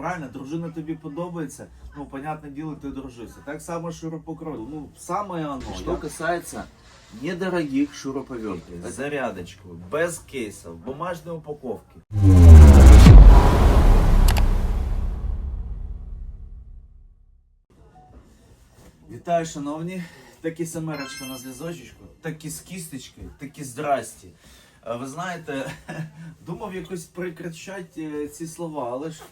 правильно? Дружина тобі подобається, ну, понятне діло, ти дружишся. Так само шурупокрой. Ну, самое оно. Что касается недорогих шуруповертов, зарядочку, без кейсов, бумажной упаковки. Вітаю, шановні. Такі семерочка на зв'язочку, такі з кісточкою, такі здрасті. Е, Ви знаєте, думав якось прикричати ці слова, але ж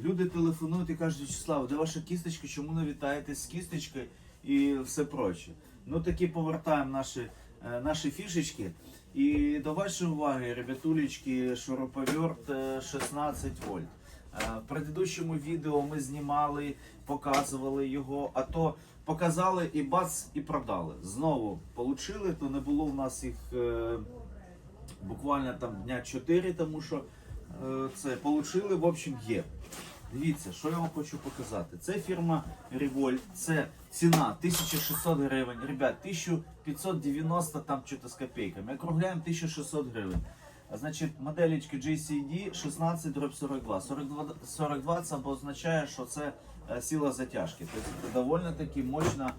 люди телефонують і кажуть, Вячеслав, де ваша кісточка, чому не вітаєте з кісточкою і все проче. Ну таки повертаємо наші, е, наші фішечки. І до вашої уваги, ребятулечки, шуруповерт е, 16 вольт. Е, В предыдущому відео ми знімали, показували його, а то показали і бац, і продали. Знову получили, то не було в нас їх е, буквально там дня 4, тому що е, це получили, в общем, є. Дивіться, що я вам хочу показати. Це фірма Revolt, це ціна 1600 гривень. Ребят, 1590 там щось з копійками. Округляємо 1600 гривень. А Значить, моделечки JCD 16 42. 42. 42 це означає, що це е, сила затяжки. Тобто доволі таки мощна,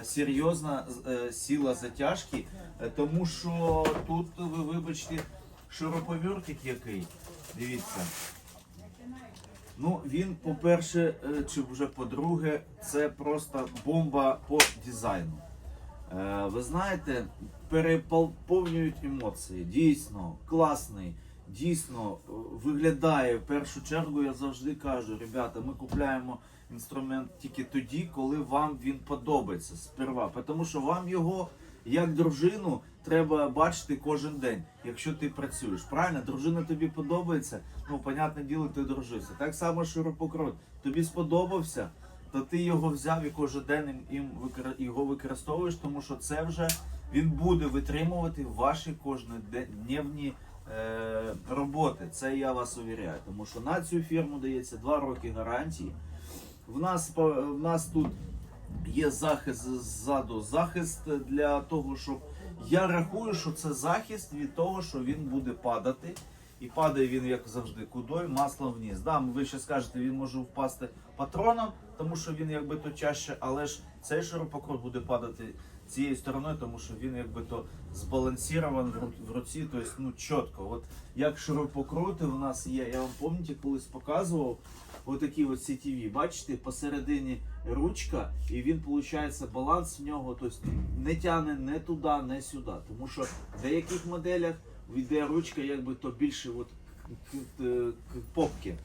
е, серйозна е, сила затяжки, е, тому що тут, ви вибачте, шуруповертик який. Дивіться. Ну, він, по-перше, е, чи вже по-друге, це просто бомба по дизайну. Е, Ви знаєте, переповнюють емоції. Дійсно, класний, дійсно е, виглядає. В першу чергу я завжди кажу, ребята, ми купляємо інструмент тільки тоді, коли вам він подобається сперва. Тому що вам його, як дружину, треба бачити кожен день, якщо ти працюєш. Правильно, дружина тобі подобається, ну, понятне діло, ти дружишся. Так само ширококрот. Тобі сподобався, то ти його взяв і кожен день їм- його використовуєш, тому що це вже він буде витримувати ваші кожнодневні е, роботи. Це я вас увіряю. Тому що на цю фірму дається 2 роки гарантії. В нас, в нас тут є захист ззаду, захист для того, щоб я рахую, що це захист від того, що він буде падати. І падає він, як завжди, кудою, маслом вниз. Да, ви ще скажете, він може впасти патроном, тому що він якби то чаще, але ж цей ширококрут буде падати цією стороною, тому що він якби то збалансований в ру- в руці, тобто ну чітко. От як ширококрути у нас є, я вам пам'ятаєте, колись показував отакі от CTV, бачите, посередині ручка, і він, виходить, баланс в нього, тобто не тягне не туди, не сюди. Тому що в деяких моделях йде ручка, якби то більше от к, к, к попки.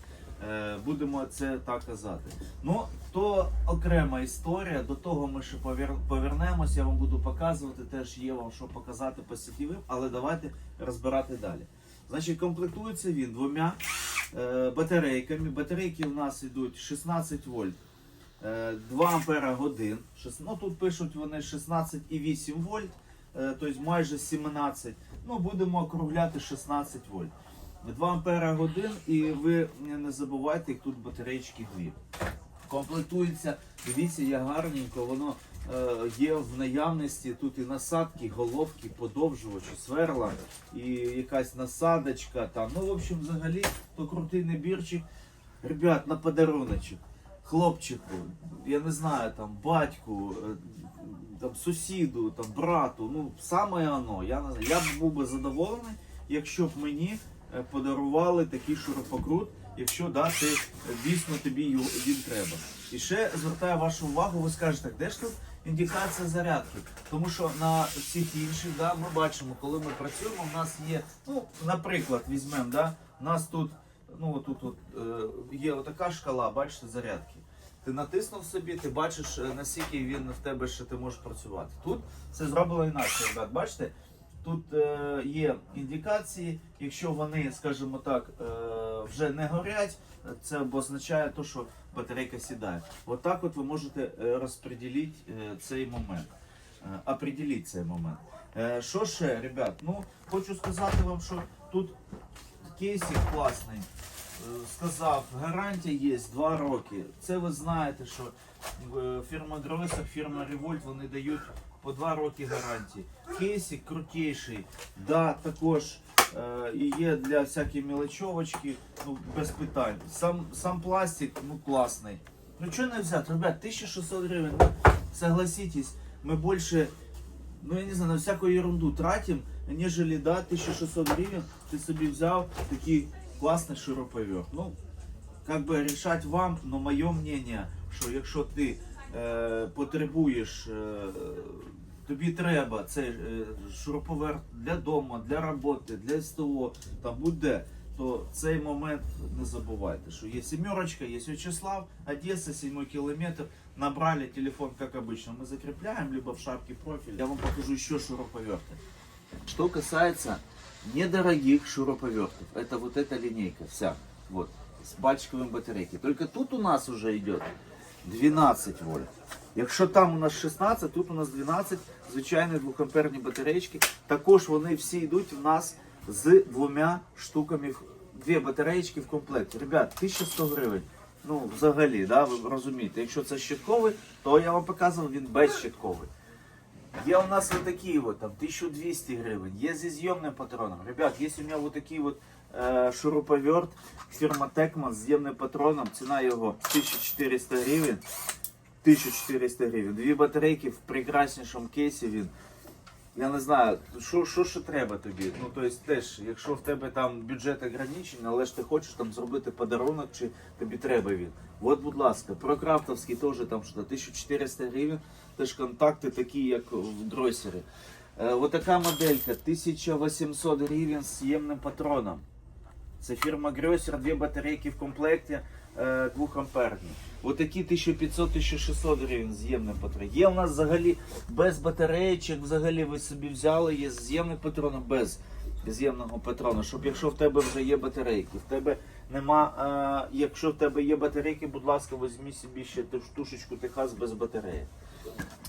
Е, Будемо це так казати. Ну, то окрема історія. До того ми ще повер- повернемось. Я вам буду показувати. Теж є вам що показати по сітєвим, але давайте розбирати далі. Значить, комплектується він двома е, батарейками. Батарейки у нас йдуть 16 вольт, е, 2 ампера годин. Ну, тут пишуть вони 16,8 вольт, е, тобто майже 17. Ну, будемо округляти 16 вольт. 2 ампера годин, і ви не забувайте, їх тут батарейки дві. Комплектується, дивіться, як гарненько, воно е, є в наявності. Тут і насадки, головки, подовжувачі, сверла, і якась насадочка там. Ну, в общем, взагалі, то крутий набірчик. Ребят, на подаруночок. Хлопчику, я не знаю, там, батьку, е, там, сусіду, там, брату, ну, саме оно. Я, не знаю, я б був би задоволений, якщо б мені подарували такий шурупокрут, якщо да, ти, е, дійсно тобі його, він треба. І ще звертаю вашу увагу, ви скажете, де ж тут індикація зарядки? Тому що на всіх інших, да, ми бачимо, коли ми працюємо, у нас є, ну, наприклад, візьмемо, да, у нас тут, ну, тут от, е, є отака шкала, бачите, зарядки. Ти натиснув собі, ти бачиш, е, наскільки він в тебе ще ти можеш працювати. Тут це зроблено інакше, ребят. Бачите? Тут е, є індикації, якщо вони, скажімо так, е, вже не горять, це означає те, що батарейка сідає. Отак от ви можете е, розподілити цей момент. Определити цей момент. Що ще, ребят? Ну, хочу сказати вам, що тут кейсик класний. Сказав, гарантія є 2 роки. Це ви знаєте, що фірма Гройсер, фірма Revolt, вони дають по 2 роки гарантії. Кейсик крутіший. Да, також Е, і є для всякої мелочовочки, ну, без питань. Сам, сам пластик, ну, класний. Ну, що не взяти, ребят, 1600 гривень, ну, согласитесь, ми більше, ну, я не знаю, на всяку ерунду тратим, нежели, да, 1600 гривень ти собі взяв такий класний шуруповерт. Ну, как би рішать вам, но моє мнение, що якщо ти е, потребуєш, е, тобі треба цей е, шуруповерт для дому, для роботи, для СТО, там будь-де, то цей момент не забувайте, що є сімерочка, є Вячеслав, Одеса, 7 кілометр, набрали телефон, как обычно, мы закрепляем, либо в шапке профиль. Я вам покажу еще шуруповерты. Что касается недорогих шуруповертов, это вот эта линейка вся, вот, с пальчиковым батарейки. Только тут у нас уже идет 12 вольт. Якщо там у нас 16, тут у нас 12 звичайні двохамперні батареїчки. Також вони всі йдуть в нас з двома штуками, дві батареїчки в комплекті. Ребят, 1100 гривень. Ну, взагалі, да, ви розумієте, якщо це щитковий, то я вам показував, він безщитковий. Є у нас вот такие там, 1200 гривен. Є зі з'ємним патроном. Ребят, є у меня вот такий вот шуруповерт фірма Текма з з'ємним патроном. Ціна його 1400 гривень. 1400 гривень. Дві батарейки в прекраснішому кейсі він. Я не знаю, що, що ще треба тобі. Ну, тобто теж, якщо в тебе там бюджет ограничений, але ж ти хочеш там зробити подарунок, чи тобі треба він. От, будь ласка, про крафтовський теж там що 1400 гривень, теж контакти такі, як в дросері. Е, вот така моделька 1800 гривень з з'ємним патроном. Це фірма Грьосер, дві батарейки в комплекті е, 2 амперні. Отакі 1500-1600 гривень з з'ємним патроном. Є у нас взагалі без батареїчок, взагалі ви собі взяли, є з'ємний патрон без з'ємного патрона, щоб якщо в тебе вже є батарейки, в тебе нема, е, якщо в тебе є батарейки, будь ласка, візьмі собі ще ту штушечку Техас без батареї.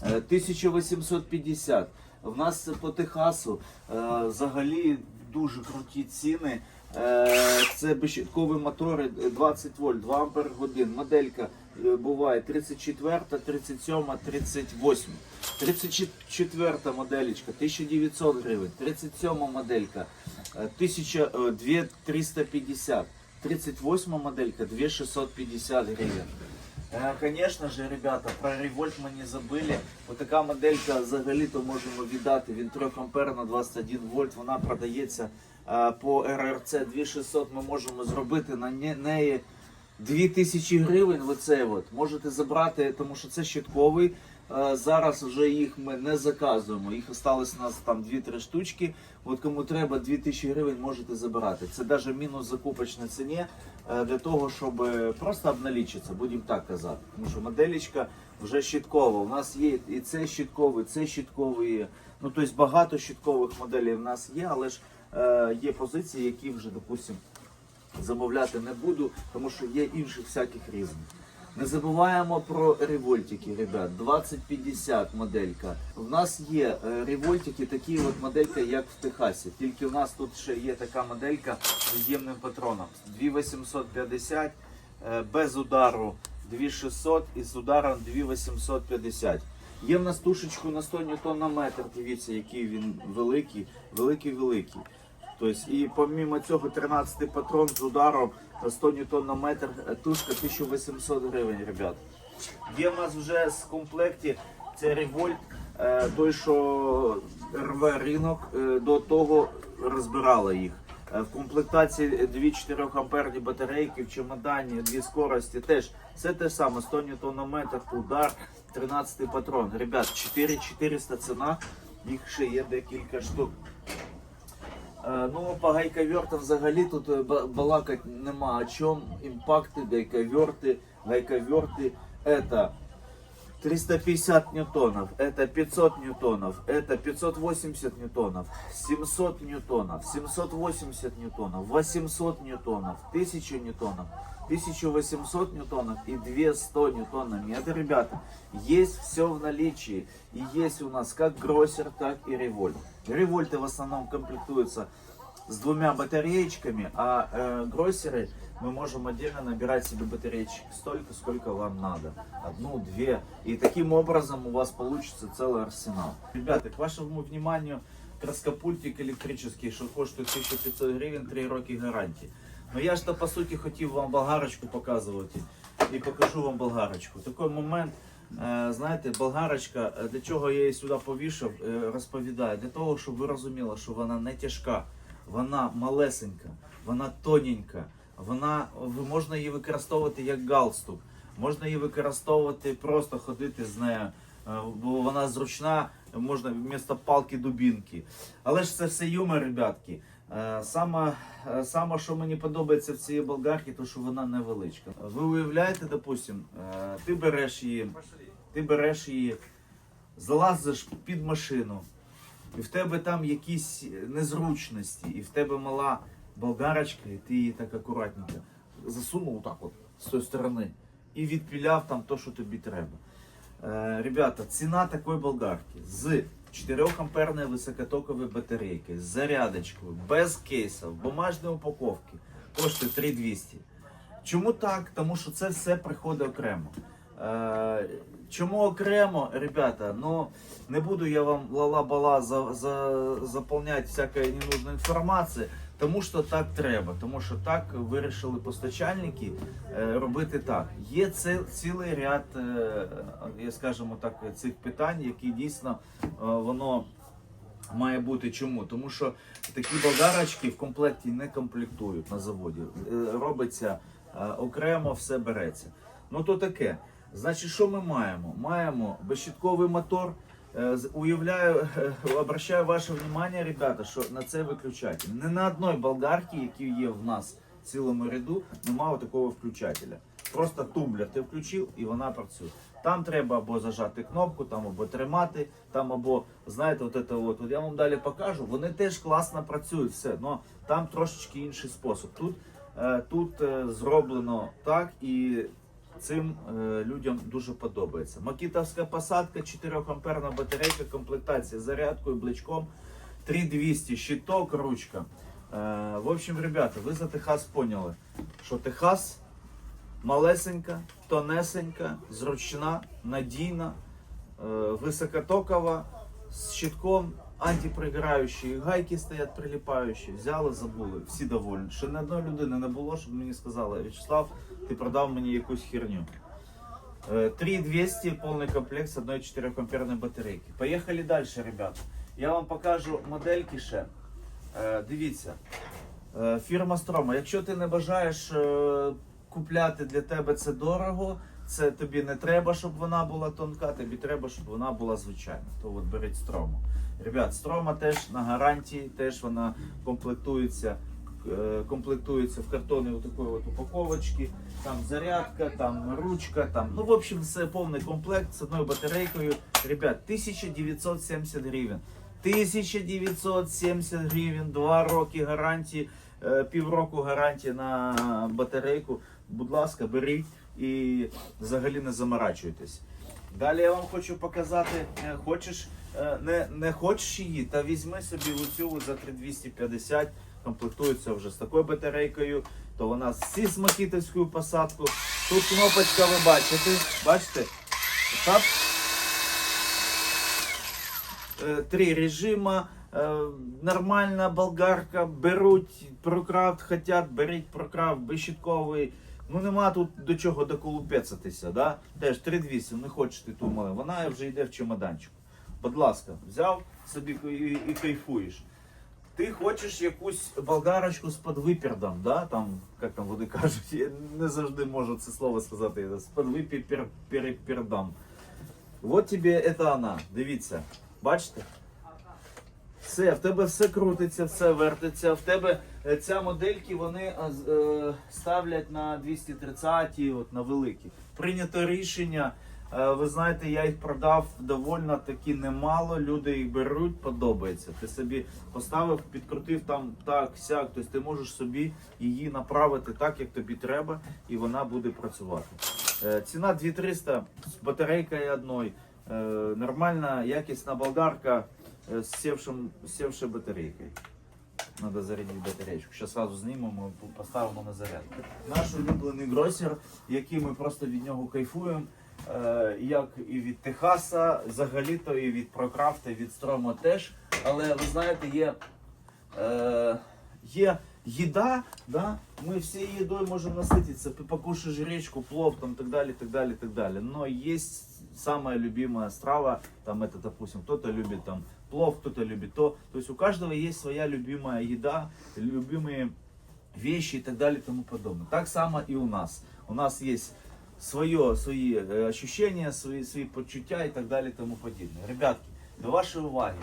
Е, 1850. В нас по Техасу е, взагалі дуже круті ціни. Е, Це безщиткові мотори 20 вольт, 2 ампер годин. Моделька е, буває 34, 37, 38. 34 моделечка 1900 гривень, 37 моделька е, 1000, е, 2350. 38 моделька 2650 гривень. Е, Конечно же, ребята, про револьт ми не забили. Отака моделька взагалі-то можемо віддати. Він 3 ампер на 21 вольт. Вона продається е, по РРЦ 2600. Ми можемо зробити на неї 2000 гривень. Оце от. Можете забрати, тому що це щитковий. Зараз вже їх ми не заказуємо. Їх осталось у нас там 2-3 штучки. От кому треба 2000 гривень, можете забирати. Це навіть мінус закупочної ціні для того, щоб е, просто обналічитися, будемо так казати. Тому що моделічка вже щиткова. У нас є і це щитковий, це щитковий. Ну тобто багато щиткових моделей в нас є, але ж є позиції, які вже, допустимо, замовляти не буду, тому що є інших всяких різних. Не забуваємо про револьтики, ребят. 2050 моделька. В нас є е, револьтики, такі от моделька, як в Техасі. Тільки в нас тут ще є така моделька з з'ємним патроном. 2850 е, без удару 2600 і з ударом 2850. Є в нас тушечку на 100 ньютон на метр. Дивіться, який він великий, великий, великий. Тобто, і помимо цього 13 патрон з ударом 100 ньютон на метр, е, тушка 1800 гривень, ребят. Є в нас вже з комплекті це револьт, е, той, що рве ринок, е, до того розбирала їх. В комплектації дві 4 амперні батарейки, в чемодані, дві скорості теж. Все те саме, 100 ньютон на метр, удар, 13 патрон. Ребят, 4400 ціна, їх ще є декілька штук. Е, Ну, по гайковертам взагалі тут е, балакать нема о чому. Імпакти, гайковерти, гайковерти. Это 350 ньютонов, это 500 ньютонов, это 580 ньютонов, 700 ньютонов, 780 ньютонов, 800 ньютонов, 1000 ньютонов, 1800 ньютонов и 200 ньютонами. Это, ребята, есть все в наличии. И есть у нас как гроссер, так и револьт. Револьты в основном комплектуются с двумя батареечками, а э, гроссеры мы можем отдельно набирать себе батареечек столько, сколько вам надо. Одну, две. И таким образом у вас получится целый арсенал. Ребята, к вашему вниманию краскопультик електричний, що коштує 1500 гривень, 3 роки гарантії. Ну я ж то по суті хотів вам болгарочку показувати і покажу вам болгарочку. Такий момент, е, знаєте, болгарочка, е, для чого я її сюди повішав, е, розповідаю, для того, щоб ви розуміли, що вона не тяжка, вона малесенька, вона тоненька, вона можна її використовувати як галстук, можна її використовувати просто ходити з нею, е, бо вона зручна, можна вмісто палки дубінки. Але ж це все юмор, ребятки. Саме, саме, що мені подобається в цій болгарці, то що вона невеличка. Ви уявляєте, допустим, е, ти береш її, ти береш її, залазиш під машину, і в тебе там якісь незручності, і в тебе мала болгарочка, і ти її так акуратненько засунув так от з тої сторони і відпіляв там то, що тобі треба. Е, ребята, ціна такої болгарки з 4 амперної високотокової батарейки, з зарядочкою, без кейсів, бумажної упаковки, коштує 3200. Чому так? Тому що це все приходить окремо. Е, чому окремо, ребята? Ну не буду я вам ла-ла-бала за, за, заповняти всякою ненужною інформацією, тому що так треба, тому що так вирішили постачальники е, робити так. Є це цілий ряд, е, я скажімо так, цих питань, які дійсно е, воно має бути. Чому? Тому що такі болгарочки в комплекті не комплектують на заводі. Е, Робиться е, окремо, все береться. Ну то таке. Значить, що ми маємо? Маємо безщитковий мотор. Е, Уявляю, е, обращаю ваше внимание, ребята, що на це виключатель. Не на одній болгарці, які є в нас в цілому ряду, немає такого включателя. Просто тумблер ти включив і вона працює. Там треба або зажати кнопку, там або тримати, там або, знаєте, от це от, от я вам далі покажу. Вони теж класно працюють, все, але там трошечки інший спосіб. Тут, е, тут зроблено так і цим е, людям дуже подобається. Макітовська посадка, 4 амперна батарейка, комплектація зарядкою, бличком, 3200, щиток, ручка. Е, в общем, ребята, ви за Техас поняли, що Техас малесенька, тонесенька, зручна, надійна, е, високотокова, з щитком, антиприграючі гайки стоять приліпаючі. Взяли, забули, всі довольні. Ще не одної людини не було, щоб мені сказали, Вячеслав, ти продав мені якусь херню. Е, 3200 повний комплект з одної 4 амперної батарейки. Поїхали далі, ребята. Я вам покажу модельки ще. Е, Дивіться. Е, Фірма Строма. Якщо ти не бажаєш е, купляти для тебе це дорого, це тобі не треба, щоб вона була тонка, тобі треба, щоб вона була звичайна. То от беріть строму. Ребят, строма теж на гарантії, теж вона комплектується. Е, Комплектується в картоні от такої от упаковочки, там зарядка, там ручка, там, ну в общем, все повний комплект з одною батарейкою. Ребят, 1970 гривень. 1970 гривень, 2 роки гарантії, е, півроку гарантії на батарейку. Будь ласка, беріть і взагалі не заморачуйтесь. Далі я вам хочу показати, е, хочеш, не, не хочеш її, та візьми собі оцю за 3250, комплектується вже з такою батарейкою, то вона зі з макітовською посадкою. Тут кнопочка ви бачите, бачите? Тап, Е, три режима. е, Нормальна болгарка, беруть прокрафт, хотять, беріть прокрафт, безщитковий. Ну нема тут до чого доколупецатися, да? Теж 3200, не хочете ту мали. Вона вже йде в чемоданчику. Будь ласка, взяв собі і, і кайфуєш. Ти хочеш якусь болгарочку з подвипердом, да? Там, як там вони кажуть, я не завжди можу це слово сказати. З подвипердом. Вот тебе це вона. Дивіться. Бачите? Все, в тебе все крутиться, все вертиться. В тебе е, ця модельки вони е, е, ставлять на 230, от на великі. Прийнято рішення. Е, ви знаєте, я їх продав довольно таки немало. Люди їх беруть, подобається. Ти собі поставив, підкрутив там так, сяк. Тобто ти можеш собі її направити так, як тобі треба, і вона буде працювати. Е, Ціна 2300 з батарейкою одною. Е, Нормальна, якісна болгарка з севшим, з севшою батарейкою. Надо зарядити батарейку. Зараз сразу знімемо, поставимо на зарядку. Наш улюблений гросер, який ми просто від нього кайфуємо. Е, Як і від Техаса, взагалі-то і від Прокрафта, і від Строма теж. Але ви знаєте, є, е, є їда, да? ми всією їдою можемо насититися, Ти покушаєш гречку, плов, там, так далі, так далі, так далі. Но есть самая любимая страва, там это, допустим, кто-то любит там плов, кто-то любит то. То есть у каждого есть своя любимая еда, любимые вещи и так далее и тому подобное. Так само и у нас. У нас есть свое, свои э, ощущения, свои, свои почуття и так далее и тому подобное. Ребятки, до вашей уваги.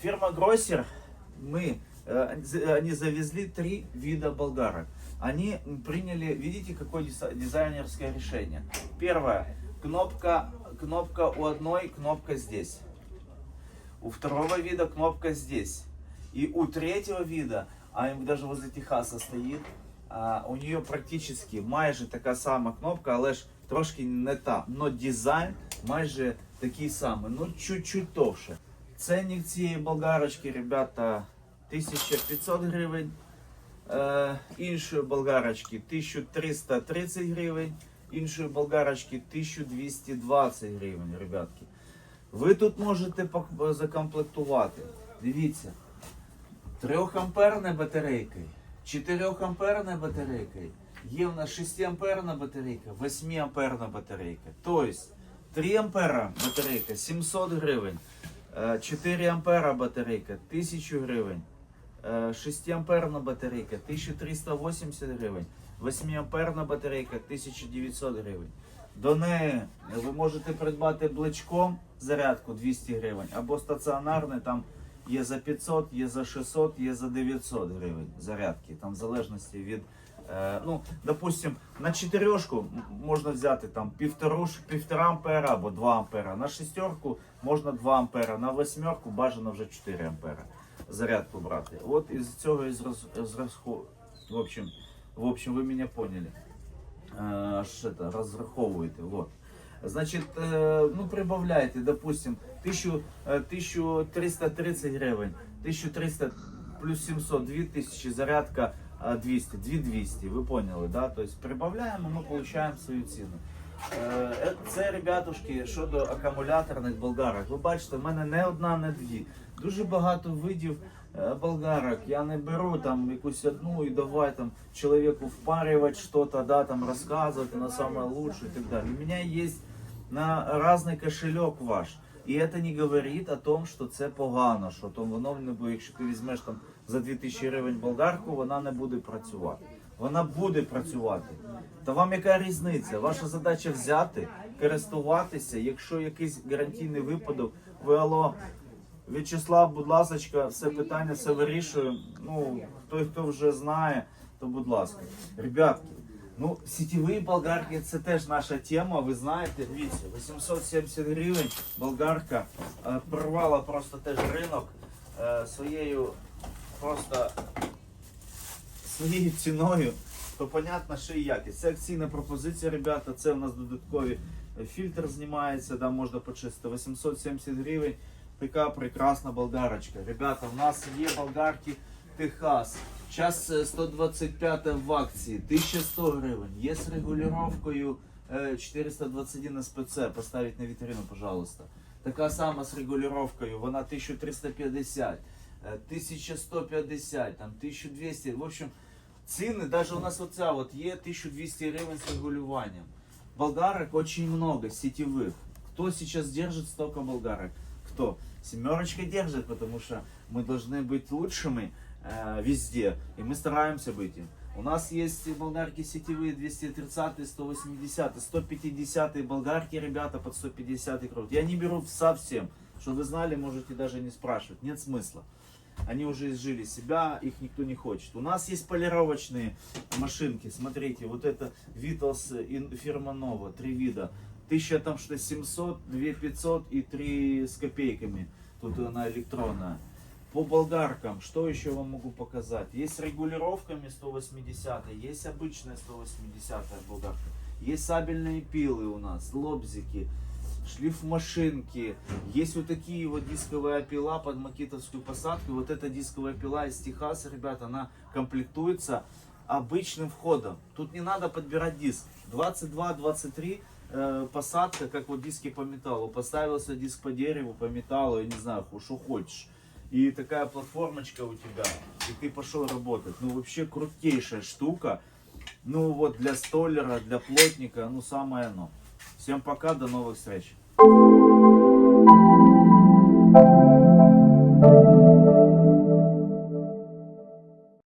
Фирма Гроссер, мы, э, они за- они завезли три вида болгарок. Они приняли, видите, какое диза- дизайнерское решение. Первое, кнопка, кнопка у одной, кнопка здесь. У второго вида кнопка здесь. И у третьего вида, а им даже возле Техаса стоит, у нее практически майже така сама кнопка, але ж трошки не та. Но дизайн майже такий самий, ну чуть-чуть товше. Ценник цієї болгарочки, ребята, 1500 гривень. Е, іншої болгарочки 1330 гривень, іншої болгарочки 1220 гривень, ребятки. Ви тут можете закомплектувати. Дивіться, 3 амперна батарейка, 4 амперна батарейка, є в нас 6 амперна батарейка, 8 амперна батарейка. Тобто 3 ампера батарейка 700 гривень, е, 4 ампера батарейка 1000 гривень. 6 амперна батарейка 1380 гривень, 8 амперна батарейка 1900 гривень. До неї ви можете придбати бличком зарядку 200 гривень або стаціонарне там є за 500, є за 600, є за 900 гривень зарядки. Там в залежності від. е, ну, допустим, на чотирьошку можна взяти там півтору, півтора ампера або 2 ампера. На шестерку можна 2 ампера, на восьмерку бажано вже 4 ампера зарядку брати. От із цього і зроз, зрозху- В общем, в общем, ви мене поняли. Е, Що це, розраховуєте. Вот. Значить, е, ну прибавляйте, допустим, 1000, е, 1330 гривень, 1300 плюс 700, 2000, зарядка е, 200, 2200, ви поняли, да? Тобто прибавляємо, ми получаємо свою ціну. Е, Це, ребятушки, щодо акумуляторних болгарок. Ви бачите, в мене не одна, не дві. Дуже багато видів е, болгарок. Я не беру там якусь одну і давай там чоловіку впарювати щось, да, там розказувати на лучше і так далі. У мене є на різний кошельок ваш. І це не говорить о том, що це погано, що то воно не буде, якщо ти візьмеш там за 2000 гривень болгарку, вона не буде працювати. Вона буде працювати. Та вам яка різниця? Ваша задача взяти, користуватися. Якщо якийсь гарантійний випадок, ви алло, В'ячеслав, будь ласка, все питання, все вирішує. Ну, той, хто вже знає, то будь ласка. Ребятки, ну, сітєві болгарки це теж наша тема. Ви знаєте, дивіться, 870 гривень болгарка е, порвала просто теж ринок е, своєю просто своєю ціною, то понятно, що і якість. Це акційна пропозиція, ребята. Це у нас додаткові фільтр знімається, да, можна почистити. 870 гривень. Така прекрасна болгарочка. Ребята, у нас є болгарки Техас. Зараз 125 в акції, 1100 гривень. Є з регулюванням е, 421 СПЦ. Поставить на вітрину, пожалуйста. Така сама з регулюванням, вона 1350, е, 1150, там 1200. В общем, ціни, навіть у нас оця от є 1200 гривень з регулюванням. Болгарок очень много, сетевых. Кто сейчас держит столько болгарок? Кто? Семерочка держит, потому что мы должны быть лучшими Э, везде, и мы стараемся быть им. У нас есть болгарки сетевые 230, 180, 150 болгарки, ребята, под 150 крут. Я не беру совсем, что вы знали, можете даже не спрашивать, нет смысла. Они уже изжили себя, их никто не хочет. У нас есть полировочные машинки. Смотрите, вот это Vitos и фирма Nova, три вида. 1000 там что 700, 2500 и 3 с копейками. Тут она электронная. По болгаркам, что еще вам могу показать? Есть регулировками 180, есть обычная 180 болгарка. Есть сабельные пилы у нас, лобзики, шлифмашинки. Есть вот такие вот дисковая пила под макитовскую посадку. Вот эта дисковая пила из Техаса, ребята, она комплектуется обычным входом. Тут не надо подбирать диск. 22-23 э, посадка, как вот диски по металлу. Поставился диск по дереву, по металлу, я не знаю, что хочешь. И такая платформочка у тебя, и ты пошел работать. Ну, вообще крутейшая штука. Ну, вот для столера, для плотника, ну, самое оно. Всем пока, до новых встреч.